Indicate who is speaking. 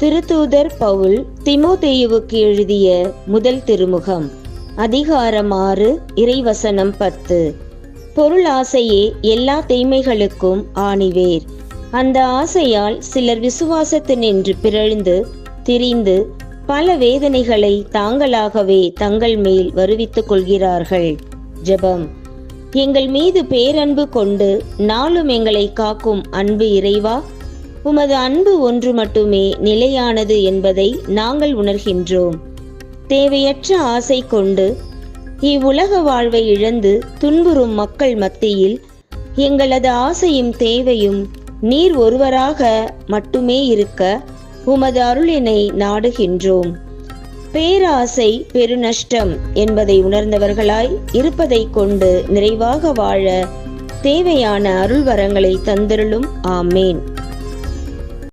Speaker 1: திருத்தூதர் பவுல் திமோதேயுவுக்கு எழுதிய முதல் திருமுகம் அதிகாரம் ஆறு இறைவசனம் பத்து. பொருள் ஆசையே எல்லா தீமைகளுக்கும் ஆணிவேர். அந்த ஆசையால் சிலர் விசுவாசத்தினின்று பிறழ்ந்து திரிந்து பல வேதனைகளை தாங்களாகவே தங்கள் மேல் வருவித்துக் கொள்கிறார்கள். ஜெபம். எங்கள் மீது பேரன்பு கொண்டு நாளும் எங்களை காக்கும் அன்பு இறைவா உமது அன்பு ஒன்று மட்டுமே நிலையானது என்பதை நாங்கள் உணர்கின்றோம். தேவையற்ற ஆசை கொண்டு இவ்வுலக வாழ்வை இழந்து துன்புறும் மக்கள் மத்தியில் எங்களது ஆசையும் தேவையும் நீர் ஒருவராக மட்டுமே இருக்க உமது அருளினை நாடுகின்றோம். பேராசை பெருநஷ்டம் என்பதை உணர்ந்தவர்களாய் இருப்பதைக் கொண்டு நிறைவாக வாழ தேவையான அருள்வரங்களை தந்திருளும். ஆமேன்.